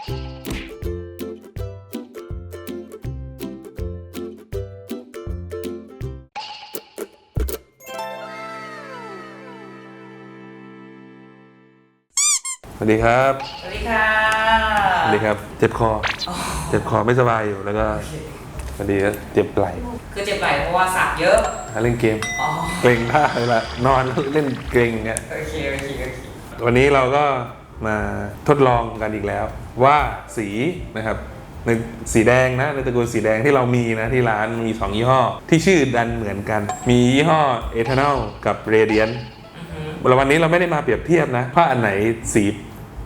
สวัสดีครับ สวัสดีค่ะ สวัสดีครับ เจ็บคออ๋อเจ็บคอไม่สบายอยู่แล้วก็พอดีก็เจ็บไหล่คือเจ็บไหล่เพราะว่าสักเยอะ เล่นเกม อ๋อ เกรงท่าเวลานอนแล้วเล่นเกรงอย่างเงี้ยโอเค โอเค โอเค วันนี้เราก็ มาทดลองกันอีกแล้ว ว่าสีนะครับในสีแดงนะในตระกูลสีแดงที่เรามีนะที่ร้านมีสองยี่ห้อ ที่ชื่อดันเหมือนกัน มียี่ห้อ Eternal กับ Radiant อือหือแล้ววันนี้เราไม่ได้มาเปรียบเทียบนะว่าอันไหนสี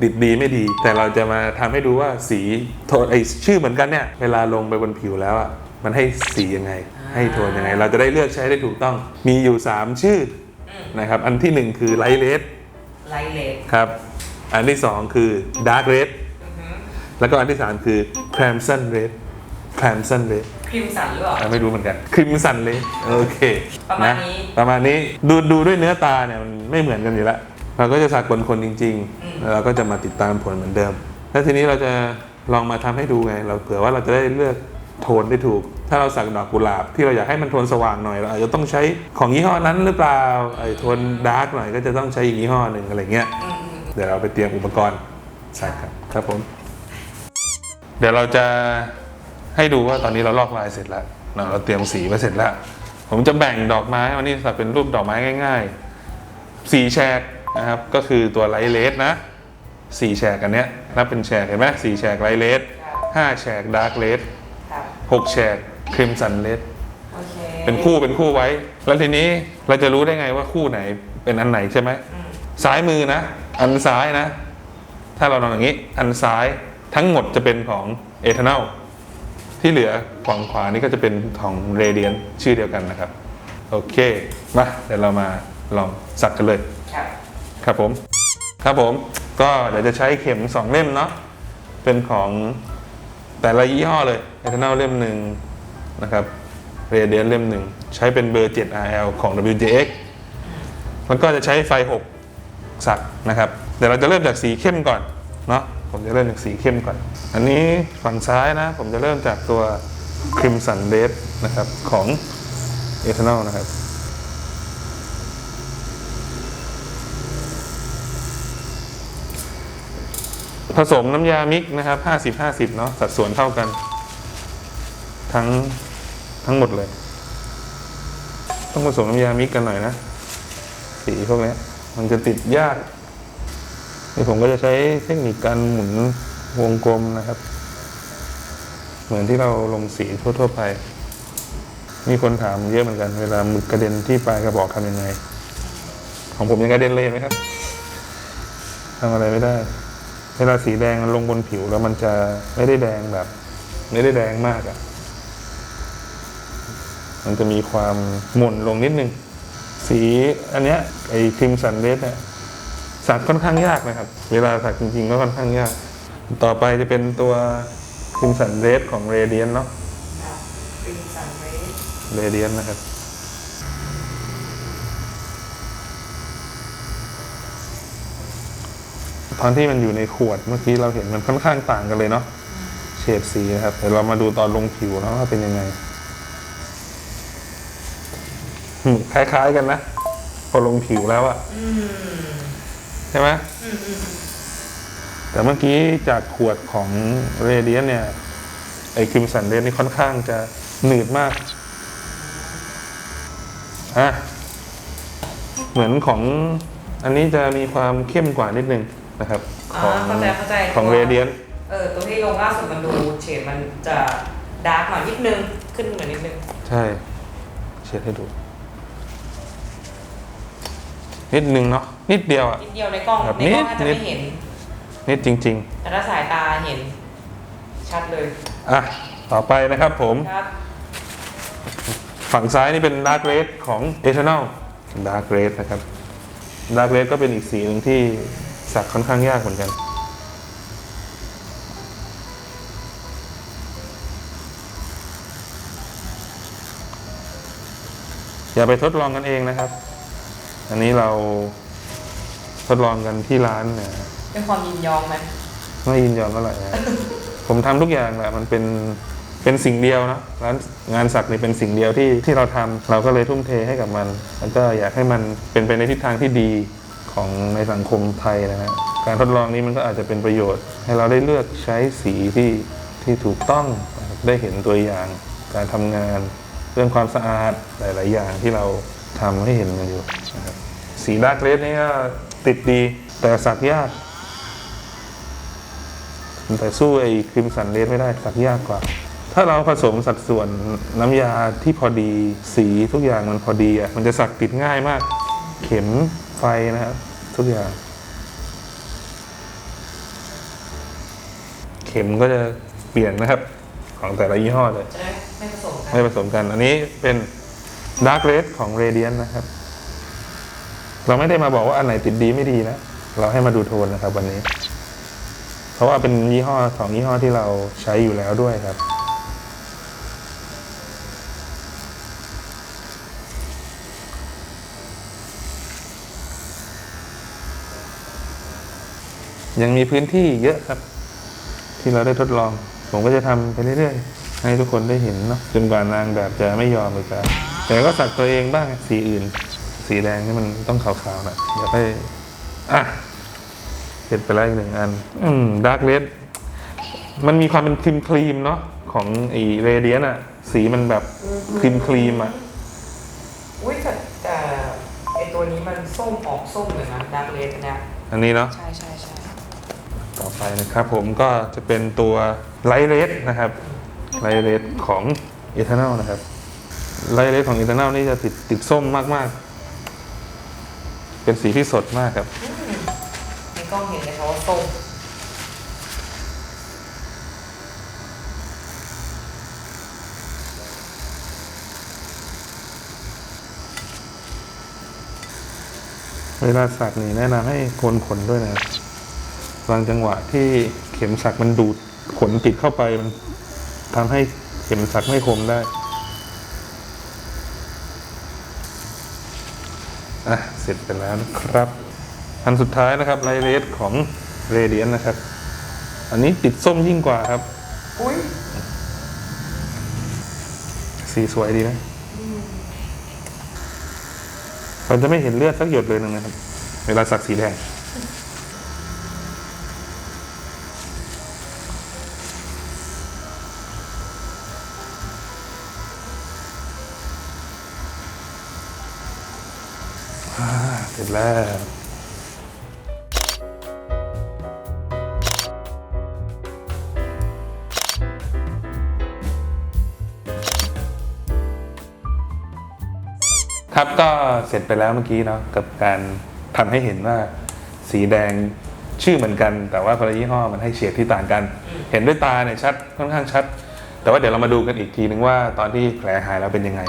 ดิดดีไม่ดี แต่เราจะมาทำให้ดูว่าสีโทนไอชื่อเหมือนกันเนี่ยเวลาลงไปบนผิวแล้วอะมันให้สียังไง ให้โทนยังไง เราจะได้เลือกใช้ได้ถูกต้อง มีอยู่ 3 ชื่ออืมนะครับอันที่ 1 คือ Light Red ไลท์เลดครับ อันที่2คือ Dark Red อือหือแล้วก็อันที่3คือ Crimson Red Crimson Red ครีมสันหรือเปล่า อะไม่รู้เหมือนกัน Crimson Red โอเคประมาณนี้ ประมาณนี้ดูดูด้วยเนื้อตาเนี่ยมันไม่เหมือนกันอยู่แล้วเราก็จะสักคนคนจริงอืมๆแล้วเราก็จะมาติดตามผลเหมือนเดิม แล้วทีนี้เราจะลองมาทำให้ดูไง เราเผื่อว่าเราจะได้เลือกโทนได้ถูก ถ้าเราสักดอกกุหลาบที่เราอยากให้มันโทนสว่างหน่อยเราอาจจะต้องใช้ของยี่ห้อนั้นหรือเปล่าไอ้โทนดาร์กหน่อยก็จะต้องใช้อีกยี่ห้อหนึ่งอะไรเงี้ย อืมอืม เดี๋ยวเราไปเตรียมอุปกรณ์ใส่ครับครับผม เดี๋ยวเราจะให้ดูว่าตอนนี้เราลอกลายเสร็จแล้วเราเราเตรียมสีมาเสร็จแล้ว ผมจะแบ่งดอกไม้วันนี้สักเป็นรูปดอกไม้ง่ายๆสีแฉกนะครับก็คือตัวไลท์เลสนะสี่แฉกอันเนี้ยนับเป็นแฉกเห็นไหมสี่แฉกไลท์เลสครับห้าแฉกดาร์กเลสครับหกแฉกครีมสันเลสโอเคเป็นคู่เป็นคู่ไว้ แล้วทีนี้เราจะรู้ได้ไงว่าคู่ไหนเป็นอันไหนใช่ไหมอืมซ้ายมือนะ อันซ้ายนะ ถ้าเราลองอย่างนี้ อันซ้ายทั้งหมดจะเป็นของเอท r น a l ที่เหลือฝั่งขวานี่ก็จะเป็นของเรเดียนชื่อเดียวกันนะครับ โอเค มาเดี๋ยวเรามาลองสักกันเลย ครับครับผม ครับผมก็เดี๋ยวจะใช้เข็ม 2 เล่มเนาะเป็นของแต่ละยี่ห้อเลยเอท r น a l เล่มหนึ่งนะครับเรเดียนเล่มหนึ่งใช้เป็นเบอร์ 7RL ของ WJX มันก็จะใช้ไฟ 6 สักนะครับเดี๋ยวเราจะเริ่มจากสีเข้มก่อนเนาะผมจะเริ่มจากสีเข้มก่อน อันนี้ฝั่งซ้ายนะ ผมจะเริ่มจากตัว Crimson Red นะครับของ Eternal นะครับผสมน้ำยามิกนะครับ 50 50 เนาะสัดส่วนเท่ากัน ทั้งทั้งหมดเลย ต้องผสมน้ำยามิกกันหน่อยนะ สีพวกนี้ มันจะติดยากนี่ผมก็จะใช้เทคนิคการหมุนวงกลมนะครับ เหมือนที่เราลงสีทั่ว ๆ ไป มีคนถามเยอะเหมือนกัน เวลาหมึกกระเด็นที่ปลายกระบอกทำยังไง ของผมยังกระเด็นเลยไหมครับทำอะไรไม่ได้ เวลาสีแดงมันลงบนผิวแล้วมันจะไม่ได้แดงแบบ ไม่ได้แดงมากอะ่ะ มันจะมีความหม่นลงนิดนึง สีอันเนี้ยไอ้ครีมสันเดสเนี่ยสักค่อนข้างยากนะครับ เวลาสักจริงๆก็ค่อนข้างยาก ต่อไปจะเป็นตัวครีมสันเดสของเรเดียนเนาะครับครีมสันเรเรเดียนนะครับตอนที่มันอยู่ในขวดเมื่อกี้เราเห็นมันค่อนข้างต่างกันเลยเนาะเฉดสีนะครับเดี๋ยวเรามาดูตอนลงผิวแล้วว่าเป็นยังไง คล้ายๆกันนะ พอลงผิวแล้วอะอืมใช่ไหมอืมอืมอืมแต่เมื่อกี้จากขวดของเรเดียนเนี่ย ไอครีมสันเดนนี่ค่อนข้างจะหนืดมากอะเหมือนของอันนี้จะมีความเข้มกว่านิดนึงนะครับอ่าของเข้าใจเข้าใจของเรเดียนเออตัวที่ลงล่าสุดมันดูเฉดมันจะดาร์กหน่อยนิดนึง ขึ้นเหมือนนิดนึง ใช่เช็ดให้ดู นิดนึงเนาะนิดเดียวอะนิดเดียวในกล้องแบบในกล้องอาจจะนิไม่ดเห็น นิดจริง แต่ถ้าสายตาเห็น ชัดเลยๆ อะ ต่อไปนะครับผม ครับ ฝั่งซ้ายนี่เป็นดาร์กเรดของ Eternal ดาร์กเรดนะครับดาร์กเรดก็เป็นอีกสีหนึ่งที่สักค่อนข้างยากเหมือนกัน อย่าไปทดลองกันเองนะครับ อันนี้เราทดลองกันที่ร้านเนี่ยเป็นความยินยอมไหมไม่ยินยอมเท่าไหร่นะ ผมทำทุกอย่างแหละมันเป็นเป็นสิ่งเดียวนะร้านงานสักนี่เป็นสิ่งเดียวที่ที่เราทำเราก็เลยทุ่มเทให้กับมัน แล้วก็อยากให้มันเป็นไปในทิศทางที่ดีของในสังคมไทยนะฮะการทดลองนี้มันก็อาจจะเป็นประโยชน์ ให้เราได้เลือกใช้สีที่ที่ถูกต้องนะครับได้เห็นตัวอย่างการทำงาน เรื่องความสะอาดหลาย ๆ อย่างที่เราทำให้เห็นมันอยู่นะครับ สีดาร์กเรดนี่ก็ติดดีแต่สักยาก แต่สู้ไอ้ครีมสันเลสไม่ได้สักยากกว่า ถ้าเราผสมสัดส่วนน้ำยาที่พอดีสีทุกอย่างมันพอดีอะมันจะสักติดง่ายมาก เข็มไฟนะครับทุกอย่าง เข็มก็จะเปลี่ยนนะครับ ของแต่ละยี่ห้อเลยจะได้ไม่ผสมกันไม่ผสมกัน อันนี้เป็นดาร์กเรดของ Radiant นะครับ เราไม่ได้มาบอกว่าอันไหนติดดีไม่ดีนะ เราให้มาดูโทนนะครับวันนี้ เพราะว่าเป็นยี่ห้อสองยี่ห้อที่เราใช้อยู่แล้วด้วยครับ ยังมีพื้นที่เยอะครับ ที่เราได้ทดลอง ผมก็จะทำไปเรื่อยๆ ให้ทุกคนได้เห็นเนาะจนกว่านางแบบจะไม่ยอมเลยครับแต่ก็สักตัวเองบ้างสีอื่น สีแดงนี่มันต้องขาวๆหนะอยากให้อะเสร็จไปแล้วอีกหนึ่งอัน อืมดาร์กเลดมันมีความเป็นครีมครีมๆเนาะของไอเรเดียนอะสีมันแบบครีมครีมๆอะอุ้ยแต่แต่ไอตัวนี้มันส้มออกส้มเลยนะดาร์กเลดเนี่ยอันนี้เนาะใช่ใช่ใช่ต่อไปนะครับผมก็จะเป็นตัวไลท์เรดนะครับไลท์เรดของเอทานอลนะครับไลท์เรดของเอทานอลนี่จะติดติดส้มมากๆ เป็นสีที่สดมากครับในกล้องเห็นเลยค่ะว่าส้มเวลาสักนี่แนะนำให้โกนขนด้วยนะครับบางจังหวะที่เข็มสักมันดูดขนติดเข้าไปมันทำให้เข็มสักไม่คมได้ อะเสร็จไปแล้วนะครับ อันสุดท้ายนะครับไลเรสของเรเดียนนะครับ อันนี้ติดส้มยิ่งกว่าครับ อุ้ยสีสวยดีนะเราจะไม่เห็นเลือดสักหยดเลยนะครับ เวลาสักสีแดง เสร็จแล้ว ครับก็เสร็จไปแล้วเมื่อกี้เนาะกับการทำให้เห็นว่าสีแดงชื่อเหมือนกัน แต่ว่าคนละยี่ห้อมันให้เฉดที่ต่างกัน เห็นด้วยตาเนี่ยชัดค่อนข้างชัด แต่ว่าเดี๋ยวเรามาดูกันอีกทีนึงว่าตอนที่แผลหายแล้วเป็นยังไง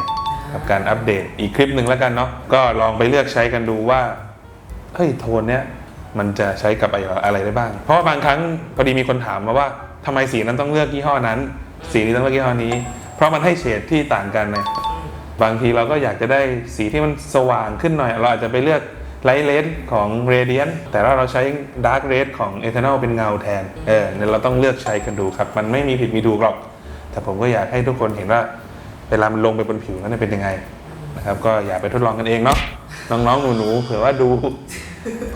กับการอัปเดตอีกคลิปหนึ่งแล้วกันเนาะก็ลองไปเลือกใช้กันดูว่าเฮ้ยโทนเนี้ยมันจะใช้กับอะไรอะไรได้บ้าง เพราะว่าบางครั้งพอดีมีคนถามมาว่าทำไมสีนั้นต้องเลือกยี่ห้อนั้น สีนี้ต้องเลือกยี่ห้อนี้ เพราะมันให้เฉดที่ต่างกันไงบางทีเราก็อยากจะได้สีที่มันสว่างขึ้นหน่อย เราอาจจะไปเลือกไลท์เ d ดของ Radiant แต่ว่าเราใช้ Dark Red ของ Eternal เป็นเงาแทน เออเนี่ยเราต้องเลือกใช้กันดูครับ มันไม่มีผิดมีถูกหรอก แต่ผมก็อยากให้ทุกคนเห็นว่า เวลามันลงไปบนผิวนั้นเป็นยังไงนะครับก็อย่าไปทดลองกันเองเนาะน้องๆหนูๆเผื่อว่าดู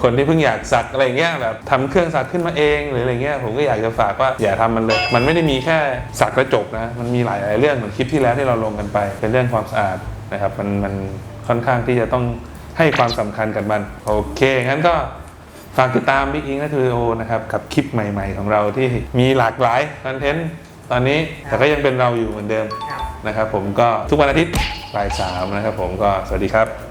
คนที่เพิ่งอยากสักอะไรเงี้ยแบบทำเครื่องสักขึ้นมาเองหรืออะไรเงี้ยผมก็อยากจะฝากว่าอย่าทำมันเลย มันไม่ได้มีแค่สักกระจบนะมันมีหลายๆเรื่องเหมือนคลิปที่แล้วที่เราลงกันไป เป็นเรื่องความสะอาดนะครับมันมันค่อนข้างที่จะต้องให้ความสำคัญกับมันโอเคงั้นก็ฝากติดตาม Big Ink และทูโอนะครับกับคลิปใหม่ ๆ ของเราที่มีหลากหลายคอนเทนต์ตอนนี้แต่ก็ยังเป็นเราอยู่เหมือนเดิม นะครับผมก็ทุกวันอาทิตย์บ่ายสามนะครับผมก็สวัสดีครับ